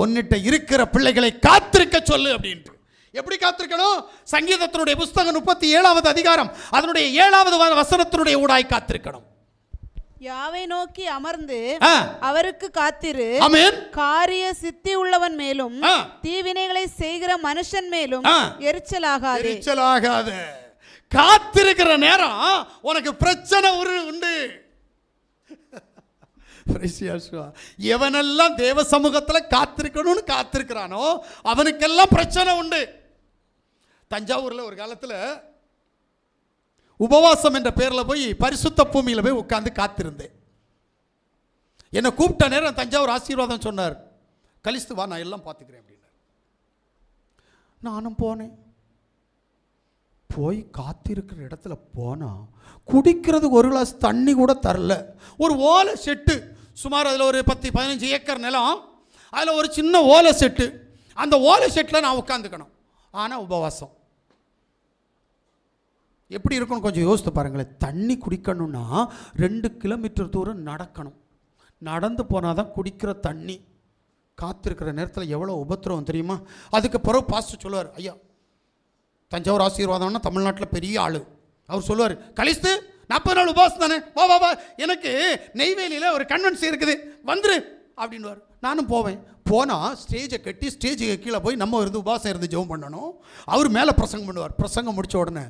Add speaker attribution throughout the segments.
Speaker 1: உன்னிட்ட இருக்கிற பிள்ளைகளை காத்திருக்க சொல்லு அப்படின்ட்டு எப்படி காத்திருக்கணும் சங்கீதத்தினுடைய புஸ்தகம் முப்பத்தி ஏழாவது அதிகாரம் அதனுடைய ஏழாவது வசனத்தினுடைய ஊடாய் காத்திருக்கணும்
Speaker 2: யாவை நோக்கி அமர்ந்து. அவருக்கு காத்திரு காரிய சித்தி உள்ளவன் மேலும். தீவினைகளை செய்கிற மனுஷன் மேலும். எரிச்சலாகாதே
Speaker 1: எரிச்சலாகாத காத்திருக்கிற நேரம் உனக்கு பிரச்சனை உண்டு. எவனெல்லாம் தேவ சமூகத்தில் காத்திருக்கணும்னு காத்திருக்கிறானோ அவனுக்கெல்லாம் பிரச்சனை உண்டு. தஞ்சாவூரில் ஒரு காலத்தில் உபவாசம் என்ற பேரில் போய் பரிசுத்த பூமியில் போய் உட்காந்து காத்திருந்தேன். என்னை கூப்பிட்ட நேரம் தஞ்சாவூர் ஆசீர்வாதம் சொன்னார். கலிஸ்து வா நான் எல்லாம் பார்த்துக்கிறேன் அப்படின்னார். நானும் போனேன். போய் காத்திருக்கிற இடத்துல போனால் குடிக்கிறதுக்கு ஒரு கிளாஸ் தண்ணி கூட தரல. ஒரு ஓலை செட்டு சுமார் அதில் ஒரு பத்து பதினஞ்சு ஏக்கர் நிலம். அதில் ஒரு சின்ன ஓலை செட்டு. அந்த ஓலை செட்டில் நான் உட்காந்துக்கணும் ஆனால் உபவாசம். எப்படி இருக்கும்னு கொஞ்சம் யோசித்து பாருங்களேன். தண்ணி குடிக்கணும்னா ரெண்டு கிலோமீட்டர் தூரம் நடக்கணும். நடந்து போனால் தான் குடிக்கிற தண்ணி. காத்திருக்கிற நேரத்தில் எவ்வளோ உபத்திரவம் தெரியுமா? அதுக்கு பிறகு பாஸ்டர் சொல்லுவார் ஐயா தஞ்சாவூர் ஆசீர்வாதம்னா தமிழ்நாட்டில் பெரிய ஆள். அவர் சொல்லுவார் கலிஸ்து நாற்பது நாள் உபவாசம் தானே? வா வா வா. எனக்கு நெய்வேலியில் ஒரு கன்வென்சி இருக்குது. வந்துரு அப்படின்னுவார். நானும் போவேன். போனால் ஸ்டேஜை கட்டி ஸ்டேஜுக்கு கீழே போய் நம்ம இருந்து உபாசம் இருந்து ஜெபம் பண்ணணும். அவர் மேலே பிரசங்கம் பண்ணுவார். பிரசங்கம் முடித்த உடனே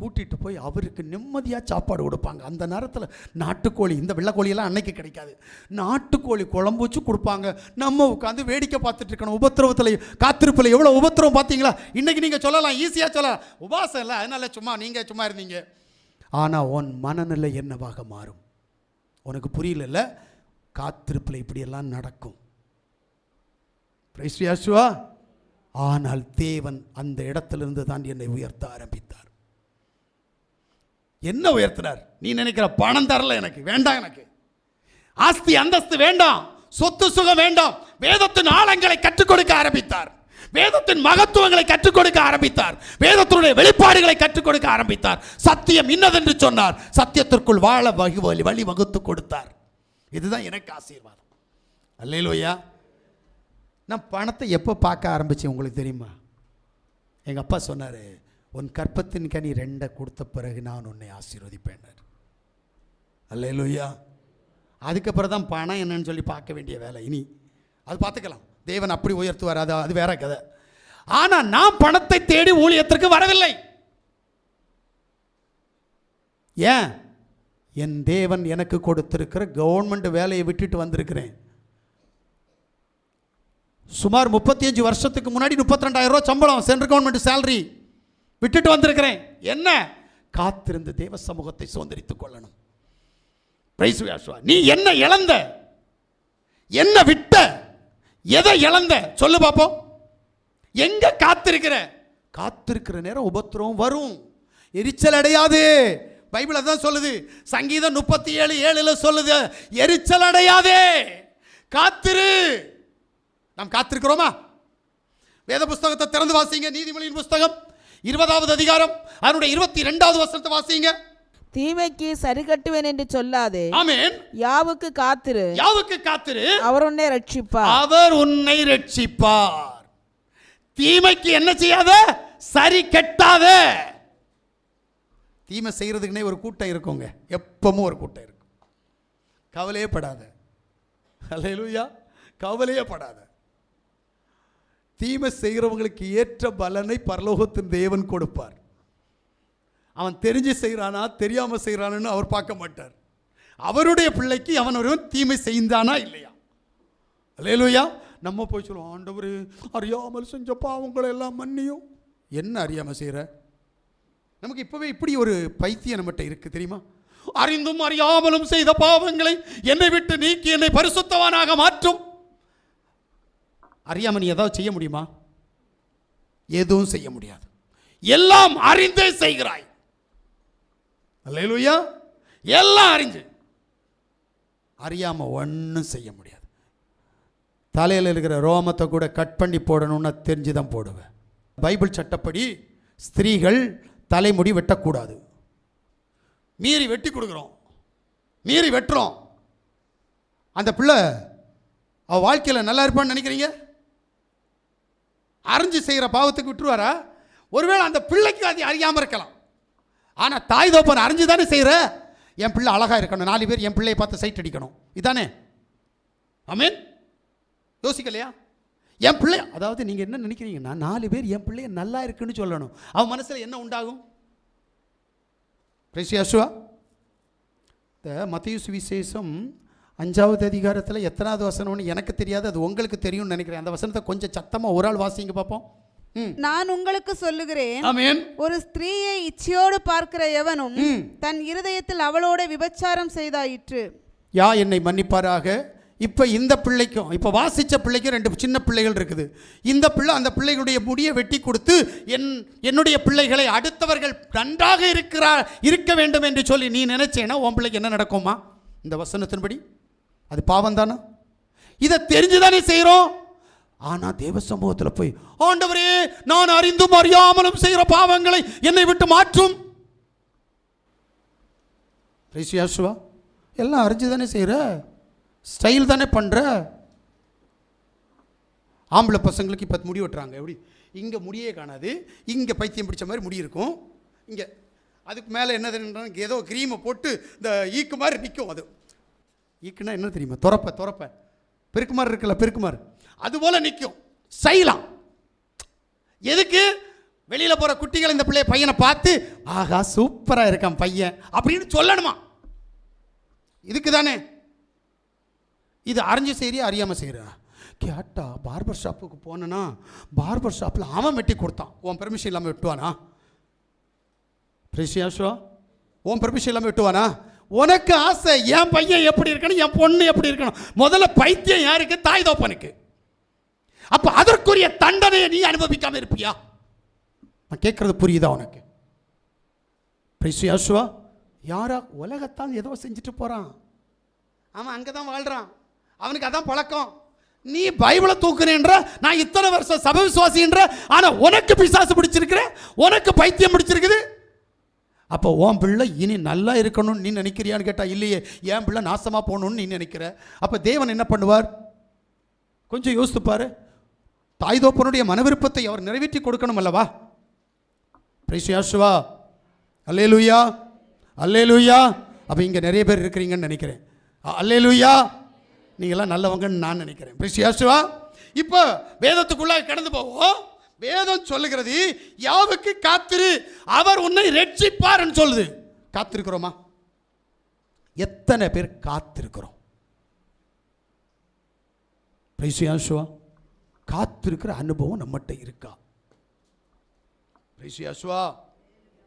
Speaker 1: கூட்டிகிட்டு போய் அவருக்கு நிம்மதியாக சாப்பாடு கொடுப்பாங்க. அந்த நேரத்தில் நாட்டுக்கோழி இந்த வெள்ளைக்கோழியெல்லாம் அன்னைக்கு கிடைக்காது. நாட்டுக்கோழி குழம்பு வச்சு கொடுப்பாங்க. நம்ம உட்காந்து வேடிக்கை பார்த்துட்டு இருக்கணும். உபத்திரவத்தில் காத்திருப்பில். எவ்வளோ உபத்திரவம் பார்த்தீங்களா? இன்றைக்கி நீங்கள் சொல்லலாம். ஈஸியாக சொல்லலாம். உபாசம் இல்லை. அதனால சும்மா நீங்கள் சும்மா இருந்தீங்க. ஆனால் உன் மனநிலை என்னவாக மாறும்? உனக்கு புரியல காத்திருப்பில் இப்படியெல்லாம் நடக்கும். Praise ஆனால் தேவன் அந்த இடத்திலிருந்து தான் என்னை உயர்த்த ஆரம்பித்தார். என்ன உயர்த்தினார்? நீ நினைக்கிற பணம் தரல எனக்கு வேண்டாம் எனக்கு. ஆஸ்தி அந்தஸ்து வேண்டாம். சொத்து சுகம் வேண்டாம். வேதத்தின் ஆழங்களை கற்றுக் கொடுக்க ஆரம்பித்தார். வேதத்தின் மகத்துவங்களை கற்றுக் கொடுக்க ஆரம்பித்தார். வேதத்தினுடைய வெளிப்பாடுகளை கற்றுக் கொடுக்க ஆரம்பித்தார். சத்தியம் இன்னதென்று சொன்னார். சத்தியத்திற்குள் வாழ வகி வழி வழி வகுத்து கொடுத்தார். இதுதான் எனக்கு ஆசீர்வாதம். அல்லையிலோயா நான் பணத்தை எப்போ பார்க்க ஆரம்பித்தேன் உங்களுக்கு தெரியுமா? எங்கள் அப்பா சொன்னார் உன் கற்பத்தின் கனி ரெண்டை கொடுத்த பிறகு நான் உன்னை ஆசீர்வதிப்பேன். அல்லையிலோயா அதுக்கப்புறம் தான் பணம் என்னன்னு சொல்லி பார்க்க வேண்டிய வேலை. இனி அது பார்த்துக்கலாம். தேவன் அப்படி உயர்த்துவார். அது அது வேற கதை. ஆனால் நான் பணத்தை தேடி ஊழியத்திற்கு வரவில்லை. ஏன்? என் தேவன் எனக்கு கொடுத்திருக்கிற கவர்மெண்ட் வேலையை விட்டுட்டு வந்திருக்கிறேன். சுமார் முப்பத்தி அஞ்சு வருஷத்துக்கு முன்னாடி முப்பத்தி ரெண்டாயிரம் ரூபா சம்பளம் சென்ட்ரல் கவர்மெண்ட் சேலரி விட்டுட்டு வந்திருக்கிறேன். என்ன? காத்திருந்த தேவ சமூகத்தை சுதந்திரித்துக் கொள்ளணும். நீ என்ன இழந்த? என்ன விட்ட? எதை இழந்த? சொல்லு பார்ப்போம் எங்க காத்திருக்கிற? காத்திருக்கிற நேரம் உபத்திரம் வரும். எரிச்சல் அடையாது. பைபிள் அதான் சொல்லுது. சங்கீதம் முப்பத்தி ஏழு ஏழுல சொல்லுது எரிச்சல் அடையாதே. காத்திரு. நாம் காத்திருக்கிறோமா? வேத புஸ்தகத்தை திறந்து வாசிங்க. நீதிமொழியின் புஸ்தகம் இருபதாவது அதிகாரம் அதனுடைய இருபத்தி ரெண்டாவது வசனத்தை வாசிங்க.
Speaker 3: தீமைக்கு சரி கட்டுவேன் என்று சொல்லாதே.
Speaker 1: ஆமென்.
Speaker 3: யாவுக்கு காத்திரு.
Speaker 1: யாவுக்கு காத்திரு?
Speaker 3: அவர் உன்னை ரட்சிப்பார்.
Speaker 1: அவர் உன்னை ரட்சிப்பார். தீமைக்கு என்ன செய்யாத? சரி கெட்டாத. தீமை செய்யறதுக்குனே ஒரு கூட்டம் இருக்குங்க. எப்பவும் ஒரு கூட்டம் இருக்கும். கவலையே படாத. அல்லேலூயா கவலையே படாத. தீமை செய்கிறவங்களுக்கு ஏற்ற பலனை பரலோகத்தின் தேவன் கொடுப்பார். அவன் தெரிஞ்சு செய்கிறானா தெரியாமல் செய்கிறானு அவர் பார்க்க மாட்டார். அவருடைய பிள்ளைக்கு அவன் ஒருவன் தீமை செய்தானா இல்லையா? அல்லேலூயா. நம்ம போய் சொல்லுவோம் ஆண்டவர் அறியாமல் செஞ்ச பாவங்களை எல்லாம் மன்னியும். என்ன அறியாமல் செய்கிற நமக்கு இப்போவே இப்படி ஒரு பைத்தியம் நம்மகிட்ட இருக்குது தெரியுமா? அறிந்தும் அறியாமலும் செய்த பாவங்களை என்னை விட்டு நீக்கி என்னை பரிசுத்தவானாக மாற்றும். அறியாம நீ ஏதாவது செய்ய முடியுமா? எதுவும் செய்ய முடியாது. எல்லாம் அறிந்தே செய்கிறாய். அல்லையா எல்லாம் அறிஞ்சு. அறியாமல் ஒன்றும் செய்ய முடியாது. தலையில் இருக்கிற ரோமத்தை கூட கட் பண்ணி போடணும்னா தெரிஞ்சு தான் போடுவேன். பைபிள் சட்டப்படி ஸ்திரீகள் தலைமுடி வெட்டக்கூடாது. மீறி வெட்டி கொடுக்குறோம். மீறி வெட்டுறோம். அந்த பிள்ளை அவள் வாழ்க்கையில் நல்லா இருப்பான்னு நினைக்கிறீங்க? அறிஞ்சு செய்கிற பாவத்துக்கு விட்டுருவாரா? ஒருவேளை அந்த பிள்ளைக்கு அது அறியாமல் இருக்கலாம். ஆனால் தாய் தோப்பன் அறிஞ்சு தானே செய்கிற என் பிள்ளை அழகாக இருக்கணும். நாலு பேர் என் பிள்ளையை பார்த்து சைட் அடிக்கணும். இதானே? அமீன் யோசிக்கலையா? என் பிள்ளை அதாவது நீங்கள் என்ன நினைக்கிறீங்கன்னா நாலு பேர் என் பிள்ளைய நல்லா இருக்குன்னு சொல்லணும். அவன் மனசில் என்ன உண்டாகும்? அசுவா இந்த மத்திய சுவிசேஷம் அஞ்சாவது அதிகாரத்தில் எத்தனாவது வசனம்னு எனக்கு தெரியாது. அது உங்களுக்கு தெரியும்னு நினைக்கிறேன். அந்த வசனத்தை கொஞ்சம் சத்தமாக ஒரு ஆள் வாசிங்க பார்ப்போம்.
Speaker 2: நான் உங்களுக்கு சொல்லுகிறேன் ஒரு ஸ்திரீயை இச்சையோடு பார்க்கிற எவனும். தன் இருதயத்தில் அவளோட விபச்சாரம் செய்தாயிற்று.
Speaker 1: யா என்னை மன்னிப்பாராக? இப்போ இந்த பிள்ளைக்கும் இப்போ வாசித்த பிள்ளைக்கும் ரெண்டு சின்ன பிள்ளைகள் இருக்குது. இந்த பிள்ளை அந்த பிள்ளைகளுடைய முடியை வெட்டி கொடுத்து என் என்னுடைய பிள்ளைகளை அடுத்தவர்கள் நன்றாக இருக்கிறா இருக்க வேண்டும் என்று சொல்லி நீ நினைச்சேன்னா உன் பிள்ளைக்கு என்ன நடக்குமா இந்த வசனத்தின்படி? அது பாவம் தானே இதை தெரிஞ்சுதானே செய்கிறோம் ஆனால் தேவ சமூகத்தில் போய் ஆண்டவரே நான் அறிந்தும் அறியாமலும் செய்கிற பாவங்களை என்னை விட்டு மாற்றும். ரிஷியாசுவா எல்லாம் அறிஞ்சு தானே செய்கிற? ஸ்டைல் தானே பண்ணுற ஆம்பளை பசங்களுக்கு இப்போ முடி வெட்டுறாங்க. எப்படி? இங்கே முடியே காணாது. இங்கே பைத்தியம் பிடிச்ச மாதிரி முடி இருக்கும். இங்கே அதுக்கு மேலே என்னதுன்னா ஏதோ க்ரீமை போட்டு இந்த ஈக்கு மாதிரி நிற்கும் அது. ஈக்குன்னா என்ன தெரியுமா? துறப்ப துறப்ப. பெருக்கு மாதிரி இருக்குல்ல பெருக்கு அது போல் நிற்கும் செய்யலாம் எதுக்கு? வெளியில் போகிற குட்டிகள் இந்த பிள்ளைய பையனை பார்த்து ஆகா சூப்பராக இருக்கான் பையன் அப்படின்னு சொல்லணுமா? இதுக்கு தானே இது அறிஞ்சு செய்கிறியா அறியாமல் செய்கிறா கேட்டா பார்பர் ஷாப்புக்கு போனேன்னா பார்பர் ஷாப்பில் அவன் வெட்டி கொடுத்தான். உன் பெர்மிஷன் இல்லாமல் வெட்டுவானா? பிரேசியாஷோ உன் பெர்மிஷன் இல்லாமல் வெட்டுவானா? உனக்கு ஆசை என் பையன் எப்படி இருக்கணும் என் பொண்ணு எப்படி இருக்கணும் முதல்ல பைத்தியம் யாருக்கு? தாய் தோப்பனுக்கு அப்போ அதற்குரிய தண்டனையை நீ அனுபவிக்காம இருப்பியா? நான் கேட்கறது புரியுதா உனக்கு? பிரிசியாசுவா யாரா உலகத்தான் ஏதோ செஞ்சுட்டு போகிறான் அவன் அங்கே தான் வாழ்கிறான் அவனுக்கு அதான் பழக்கம். நீ பைபிளை தூக்குறேன்ற நான் இத்தனை வருஷம் சபை விசுவாசின்ற ஆனால் உனக்கு பிசாசு பிடிச்சிருக்கிற உனக்கு பைத்தியம் பிடிச்சிருக்குது. அப்போ உன் பிள்ளை இனி நல்லா இருக்கணும்னு நீ நினைக்கிறியான்னு கேட்டா இல்லையே. என் பிள்ளை நாசமாக போகணும்னு நீ நினைக்கிற. அப்போ தேவன் என்ன பண்ணுவார்? கொஞ்சம் யோசித்து பாரு. தாய்தோப்பனுடைய மனவிருப்பத்தை அவர் நிறைவேற்றி கொடுக்கணும் அல்லவா? பிரைசுயாசுவா அல்லே லூயா அல்லே லூயா அப்போ இங்கே நிறைய பேர் இருக்கிறீங்கன்னு நினைக்கிறேன். அல்லே லூயா நீங்களாம் நல்லவங்கன்னு நான் நினைக்கிறேன். பிரைசுயாசுவா இப்போ வேதத்துக்குள்ளாக கடந்து போவோம். வேதம் சொல்லுகிறது யாவுக்கு காத்திரு அவர் உன்னை ரட்சிப்பார்னு சொல்லுது. காத்திருக்கிறோமா? எத்தனை பேர் காத்திருக்கிறோம்? பிரைசுயாசுவா காத்திருக்கிற அனுபவம் நம்மகிட்ட இருக்கா? பேசியாசுவா